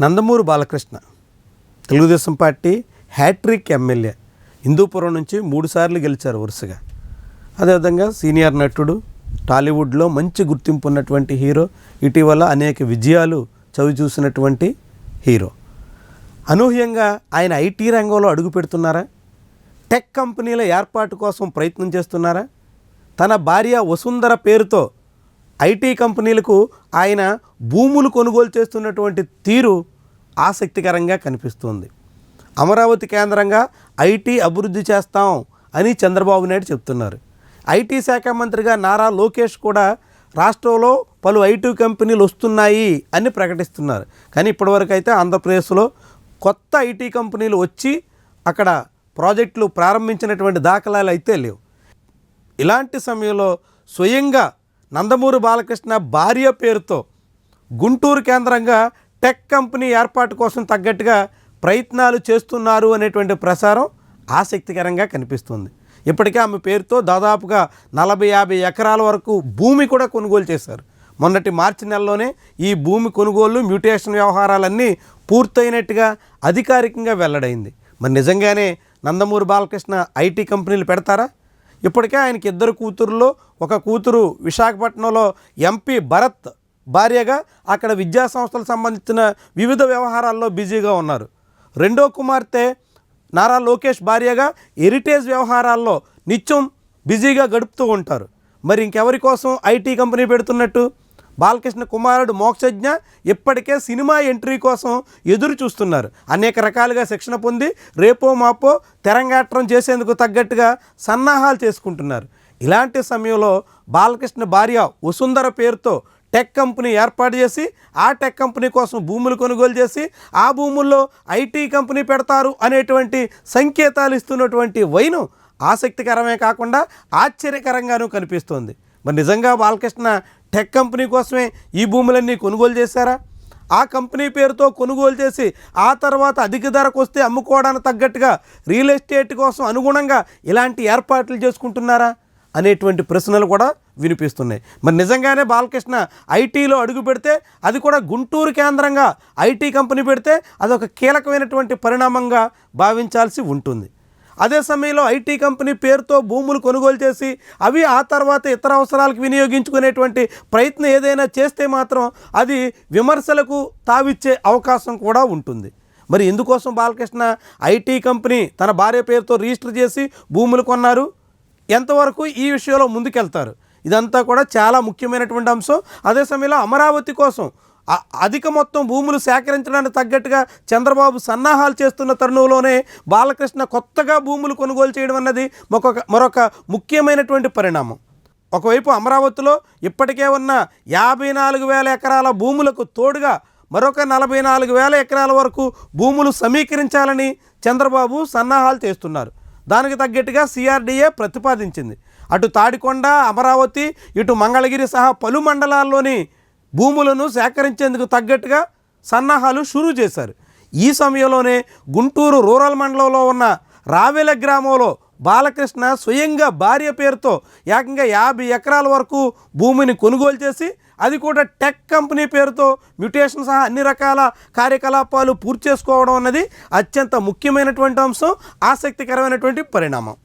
Nandamuri Balakrishna. Telugu Desam party hattrick MLA. Hindupur నుంచి మూడుసార్లు గెలిచారు వరుసగా. అదేవిధంగా సీనియర్ నటుడు టాలీవుడ్లో మంచి గుర్తింపు ఉన్నటువంటి హీరో ఇటీవల అనేక విజయాలు చవి చూసినటువంటి హీరో. అనూహ్యంగా ఆయన ఐటీ రంగంలో అడుగు పెడుతున్నారా? టెక్ కంపెనీల ఏర్పాటు కోసం ప్రయత్నం చేస్తున్నారా? తన భార్య వసుంధర పేరుతో ఐటీ కంపెనీలకు ఆయన భూములు కొనుగోలు చేస్తున్నటువంటి తీరు ఆసక్తికరంగా కనిపిస్తుంది. అమరావతి కేంద్రంగా ఐటీ అభివృద్ధి చేస్తాం అని చంద్రబాబు నాయుడు చెప్తున్నారు. ఐటీ శాఖ మంత్రిగా నారా లోకేష్ కూడా రాష్ట్రంలో పలు ఐటీ కంపెనీలు వస్తున్నాయి అని ప్రకటిస్తున్నారు. కానీ ఇప్పటివరకు అయితే ఆంధ్రప్రదేశ్లో కొత్త ఐటీ కంపెనీలు వచ్చి అక్కడ ప్రాజెక్టులు ప్రారంభించినటువంటి దాఖలాలు అయితే లేవు. ఇలాంటి సమయంలో స్వయంగా నందమూరి బాలకృష్ణ భార్య పేరుతో గుంటూరు కేంద్రంగా టెక్ కంపెనీ ఏర్పాటు కోసం తగ్గట్టుగా ప్రయత్నాలు చేస్తున్నారు అనేటువంటి ప్రసారం ఆసక్తికరంగా కనిపిస్తుంది. ఇప్పటికే ఆమె పేరుతో దాదాపుగా నలభై యాభై ఎకరాల వరకు భూమి కూడా కొనుగోలు చేశారు. మొన్నటి మార్చి నెలలోనే ఈ భూమి కొనుగోలు మ్యూటేషన్ వ్యవహారాలన్నీ పూర్తయినట్టుగా అధికారికంగా వెల్లడైంది. మరి నిజంగానే నందమూరి బాలకృష్ణ ఐటీ కంపెనీలు పెడతారా? ఇప్పటికే ఆయనకి ఇద్దరు కూతురులో ఒక కూతురు విశాఖపట్నంలో ఎంపీ భరత్ భార్యగా అక్కడ విద్యా సంస్థలకు సంబంధించిన వివిధ వ్యవహారాల్లో బిజీగా ఉన్నారు. రెండో కుమార్తె నారా లోకేష్ భార్యగా హెరిటేజ్ వ్యవహారాల్లో నిత్యం బిజీగా గడుపుతూ ఉంటారు. మరి ఇంకెవరి కోసం ఐటీ కంపెనీ పెడుతున్నట్టు? బాలకృష్ణ కుమారుడు మోక్షజ్ఞ ఇప్పటికే సినిమా ఎంట్రీ కోసం ఎదురు చూస్తున్నారు. అనేక రకాలుగా శిక్షణ పొంది రేపో మాపో తెరంగాట్రం చేసేందుకు తగ్గట్టుగా సన్నాహాలు చేసుకుంటున్నారు. ఇలాంటి సమయంలో బాలకృష్ణ భార్య వసుంధర పేరుతో టెక్ కంపెనీ ఏర్పాటు చేసి ఆ టెక్ కంపెనీ కోసం భూములు కొనుగోలు చేసి ఆ భూముల్లో ఐటీ కంపెనీ పెడతారు అనేటువంటి సంకేతాలు ఇస్తున్నటువంటి వైను ఆసక్తికరమే కాకుండా ఆశ్చర్యకరంగానూ కనిపిస్తోంది. మరి నిజంగా బాలకృష్ణ టెక్ కంపెనీ కోసమే ఈ భూములన్నీ కొనుగోలు చేశారా? ఆ కంపెనీ పేరుతో కొనుగోలు చేసి ఆ తర్వాత అధిక ధరకు వస్తే అమ్ముకోవడానికి తగ్గట్టుగా రియల్ ఎస్టేట్ కోసం అనుగుణంగా ఇలాంటి ఏర్పాట్లు చేసుకుంటున్నారా? అనేటువంటి ప్రశ్నలు కూడా వినిపిస్తున్నాయి. మరి నిజంగానే బాలకృష్ణ ఐటీలో అడుగు పెడితే అది కూడా గుంటూరు కేంద్రంగా ఐటీ కంపెనీ పెడితే అదొక కీలకమైనటువంటి పరిణామంగా భావించాల్సి ఉంటుంది. అదే సమయంలో ఐటీ కంపెనీ పేరుతో భూములు కొనుగోలు చేసి అవి ఆ తర్వాత ఇతర అవసరాలకు వినియోగించుకునేటువంటి ప్రయత్నం ఏదైనా చేస్తే మాత్రం అది విమర్శలకు తావిచ్చే అవకాశం కూడా ఉంటుంది. మరి ఎందుకోసం బాలకృష్ణ ఐటీ కంపెనీ తన భార్య పేరుతో రిజిస్టర్ చేసి భూములు కొన్నారు? ఎంతవరకు ఈ విషయంలో ముందుకెళ్తారు? ఇదంతా కూడా చాలా ముఖ్యమైనటువంటి అంశం. అదే సమయంలో అమరావతి కోసం అధిక మొత్తం భూములు సేకరించడానికి తగ్గట్టుగా చంద్రబాబు సన్నాహాలు చేస్తున్న తరుణంలోనే బాలకృష్ణ కొత్తగా భూములు కొనుగోలు చేయడం అన్నది మరొక మరొక ముఖ్యమైనటువంటి పరిణామం. ఒకవైపు అమరావతిలో ఇప్పటికే ఉన్న యాభై నాలుగు వేల ఎకరాల భూములకు తోడుగా మరొక నలభై నాలుగు వేల ఎకరాల వరకు భూములు సమీకరించాలని చంద్రబాబు సన్నాహాలు చేస్తున్నారు. దానికి తగ్గట్టుగా సిఆర్డీఏ ప్రతిపాదించింది. అటు తాడికొండ అమరావతి ఇటు మంగళగిరి సహా పలు మండలాల్లోని భూములను సేకరించేందుకు తగ్గట్టుగా సన్నాహాలు షురూ చేశారు. ఈ సమయంలోనే గుంటూరు రూరల్ మండలంలో ఉన్న రావెల గ్రామంలో బాలకృష్ణ స్వయంగా భార్య పేరుతో ఏకంగా యాభై ఎకరాల వరకు భూమిని కొనుగోలు చేసి అది కూడా టెక్ కంపెనీ పేరుతో మ్యుటేషన్ సహా అన్ని రకాల కార్యకలాపాలు పూర్తి చేసుకోవడం అన్నది అత్యంత ముఖ్యమైనటువంటి అంశం ఆసక్తికరమైనటువంటి పరిణామం.